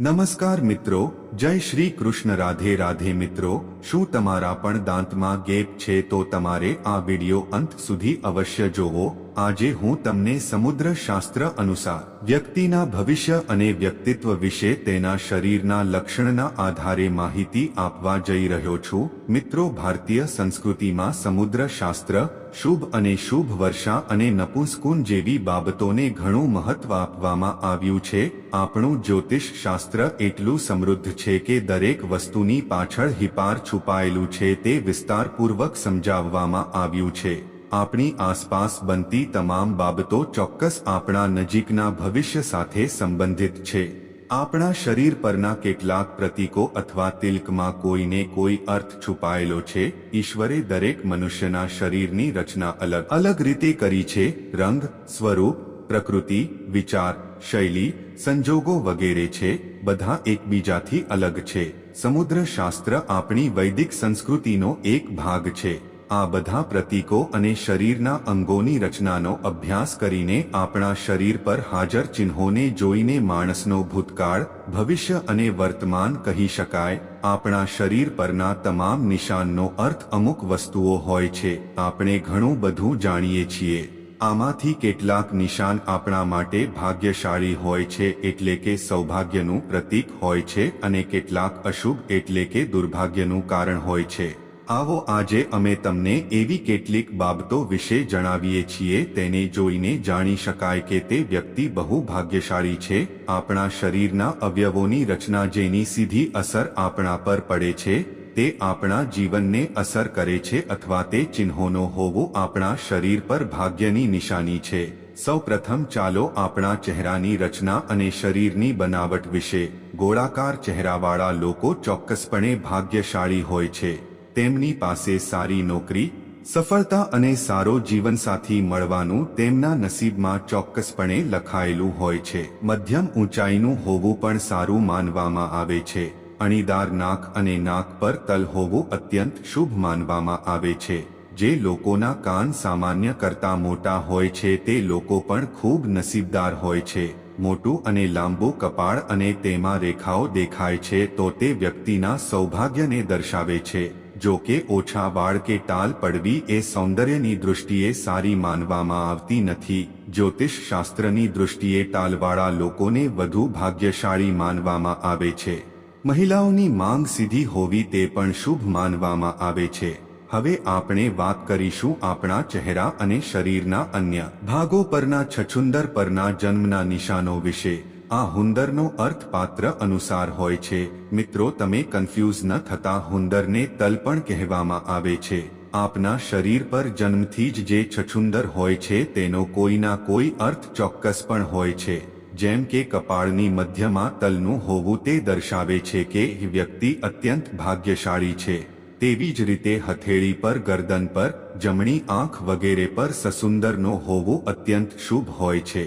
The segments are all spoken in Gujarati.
નમસ્કાર મિત્રો જય શ્રી કૃષ્ણ, રાધે રાધે મિત્રો. શું તમારા પણ દાંતમાં ગેપ છે તો તમારે આ વિડિયો અંત સુધી અવશ્ય જોવો. આજે હું તમને સમુદ્ર શાસ્ત્ર અનુસાર વ્યક્તિના ભવિષ્ય અને વ્યક્તિત્વ વિશે તેના શરીરના લક્ષણના આધારે માહિતી આપવા જઈ રહ્યો છું. મિત્રો, ભારતીય સંસ્કૃતિમાં સમુદ્ર શાસ્ત્ર શુભ અને શુભ વર્ષા અને નપુંસકુન જેવી બાબતોને ઘણું મહત્વ આપવામાં આવ્યું છે. આપણું જ્યોતિષ શાસ્ત્ર એટલું સમૃદ્ધ છે કે દરેક વસ્તુની પાછળ હિપાર છુપાયેલું છે તે વિસ્તારપૂર્વક સમજાવવામાં આવ્યું છે. આપણી આસપાસ બનતી તમામ બાબતો ચોક્કસ આપણા નજીકના ભવિષ્ય સાથે સંબંધિત છે. આપણા શરીર પરના કેટલાક પ્રતીકો અથવા તિલકમાં કોઈને કોઈ અર્થ છુપાયેલો છે. ઈશ્વરે દરેક મનુષ્યના શરીરની રચના અલગ અલગ રીતે કરી છે. રંગ, સ્વરૂપ, પ્રકૃતિ, વિચાર શૈલી, સંજોગો વગેરે છે, બધા એકબીજાથી અલગ છે. સમુદ્ર શાસ્ત્ર આપણી વૈદિક સંસ્કૃતિનો એક ભાગ છે. આ બધા પ્રતીકો અને શરીરના અંગોની રચનાનો અભ્યાસ કરીને આપણા શરીર પર હાજર ચિહ્નોને જોઈને માણસનો ભૂતકાળ, ભવિષ્ય અને વર્તમાન કહી શકાય. આપણા શરીર પરના તમામ નિશાનનો અર્થ અમુક વસ્તુઓ હોય છે. આપણે ઘણું બધું જાણીએ છીએ. આમાંથી કેટલાક નિશાન આપણા માટે ભાગ્યશાળી હોય છે એટલે કે સૌભાગ્યનું પ્રતીક હોય છે અને કેટલાક અશુભ એટલે કે દુર્ભાગ્યનું કારણ હોય છે. આવો આજે અમે તમને એવી કેટલીક બાબતો વિશે જણાવીએ છીએ તેને જોઈને જાણી શકાય કે તે વ્યક્તિ બહુ ભાગ્યશાળી છે, આપણા શરીરના અવયવોની રચના જેની સીધી અસર આપણા પર પડે છે તે આપણા જીવનને અસર કરે છે અથવા તે ચિહ્નોનો હોવો આપણા શરીર પર ભાગ્યની નિશાની છે. સૌપ્રથમ ચાલો આપણા ચહેરાની રચના અને શરીરની બનાવટ વિશે. ગોળાકાર ચહેરાવાળા લોકો ચોક્કસપણે ભાગ્યશાળી હોય છે. તેમની પાસે સારી નોકરી, સફળતા અને સારો જીવનસાથી મળવાનું તેમના નસીબમાં ચોક્કસપણે લખાયેલું હોય છે. મધ્યમ ઊંચાઈનું હોવું પણ સારું માનવામાં આવે છે. અણીદાર નાક અને નાક પર તલ હોવું અત્યંત શુભ માનવામાં આવે છે. જે લોકોના કાન સામાન્ય કરતા મોટા હોય છે તે લોકો પણ ખૂબ નસીબદાર હોય છે. મોટું અને લાંબુ કપાળ અને તેમાં રેખાઓ દેખાય છે તો તે વ્યક્તિના સૌભાગ્યને દર્શાવે છે. જો કે ઓછા વાળ કે ટાલ પડવી એ સૌંદર્યની દૃષ્ટિએ સારી માનવામાં આવતી નથી. જ્યોતિષ શાસ્ત્રની દૃષ્ટિએ ટાલવાળા લોકોને વધુ ભાગ્યશાળી માનવામાં આવે છે. મહિલાઓની માંગ સીધી હોવી તે પણ શુભ માનવામાં આવે છે. હવે આપણે વાત કરીશું આપણા ચહેરા અને શરીરના અન્ય ભાગો પરના છછુંદર પરના જન્મના નિશાનો વિશે. આ હુંદરનો અર્થ પાત્ર અનુસાર હોય છે. મિત્રો, તમે કન્ફ્યુઝ ન થતા હુંદરને તલ પણ કહેવામાં આવે છે. આપના શરીર પર જન્મથી જ જે છછુંદર હોય છે તેનો કોઈના કોઈ અર્થ ચોક્કસ પણ હોય છે. જેમ કે કપાળની મધ્યમાં તલનું હોવું તે દર્શાવે છે કે વ્યક્તિ અત્યંત ભાગ્યશાળી છે. તેવી જ રીતે હથેળી પર, ગરદન પર, જમણી આંખ વગેરે પર સસુંદરનો હોવું અત્યંત શુભ હોય છે.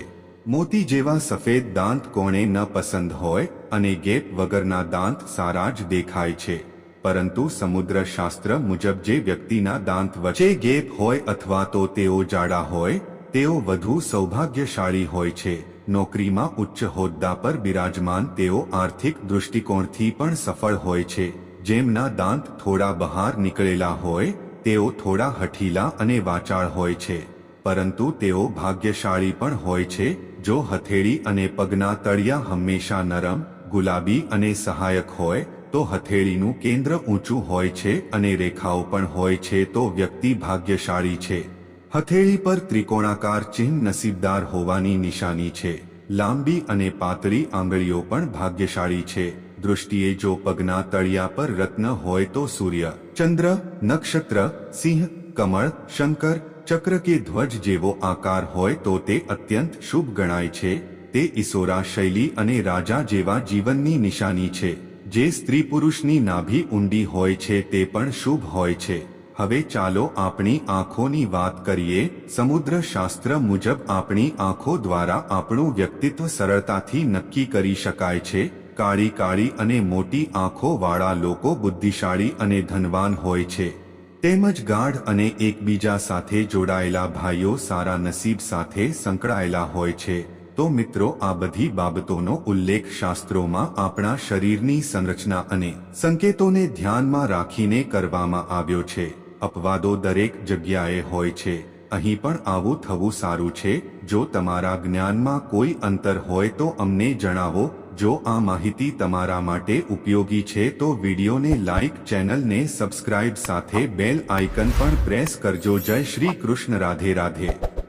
મોતી જેવા સફેદ દાંત કોણે ન પસંદ હોય અને ગેપ વગરના દાંત સારા જ દેખાય છે. પરંતુ સમુદ્ર શાસ્ત્ર મુજબ જે વ્યક્તિના દાંત વચ્ચે ગેપ હોય અથવા તો તેઓ જાડા હોય, તેઓ વધુ સૌભાગ્યશાળી હોય છે. નોકરીમાં ઉચ્ચ હોદ્દા પર બિરાજમાન તેઓ આર્થિક દૃષ્ટિકોણથી પણ સફળ હોય છે. જેમના દાંત થોડા બહાર નીકળેલા હોય, તેઓ થોડા હઠીલા અને વાચાળ હોય છે. પરંતુ તેઓ ભાગ્યશાળી પણ હોય છે, જો હથેળી અને પગના તળિયા હંમેશા નરમ, ગુલાબી અને સહાયક હોય, તો હથેળીનું કેન્દ્ર ઊંચું હોય છે અને રેખાઓ પણ હોય છે તો વ્યક્તિ ભાગ્યશાળી છે. હથેળી પર ત્રિકોણાકાર ચિહ્ન નસીબદાર હોવાની નિશાની છે. લાંબી અને પાતળી આંગળીઓ પણ ભાગ્યશાળી છે. દૃષ્ટિએ જો પગના તળિયા પર રત્ન હોય તો સૂર્ય, ચંદ્ર, નક્ષત્ર, સિંહ, કમળ, શંકર, ચક્ર કે ધ્વજ જેવો આકાર હોય તો તે અત્યંત શુભ ગણાય છે. તે ઈસોરા શૈલી અને રાજા જેવા જીવનની નિશાની છે. જે સ્ત્રી પુરુષની નાભી ઊંડી હોય છે તે પણ શુભ હોય છે. હવે ચાલો આપણી આંખોની વાત કરીએ. સમુદ્ર શાસ્ત્ર મુજબ આપણી આંખો દ્વારા આપણું વ્યક્તિત્વ સરળતાથી નક્કી કરી શકાય છે. કાળી કાળી અને મોટી આંખો વાળા લોકો બુદ્ધિશાળી અને ધનવાન હોય છે. તેમજ ગાઢ અને એકબીજા સાથે જોડાયેલા ભાઈઓ સારા નસીબ સાથે સંકળાયેલા હોય છે. તો મિત્રો, આ બધી બાબતોનો ઉલ્લેખ શાસ્ત્રોમાં આપણા શરીરની સંરચના અને સંકેતોને ધ્યાનમાં રાખીને કરવામાં આવ્યો છે. અપવાદો દરેક જગ્યાએ હોય છે. અહીં પણ આવું થવું સારું છે. જો તમારા જ્ઞાનમાં કોઈ અંતર હોય તો અમને જણાવો. જો આ માહિતી તમારા માટે ઉપયોગી છે તો વિડીયોને લાઇક ચેનલને સબસ્ક્રાઇબ સાથે બેલ આઇકન પણ પ્રેસ કરજો. જય શ્રી કૃષ્ણ. રાધે રાધે.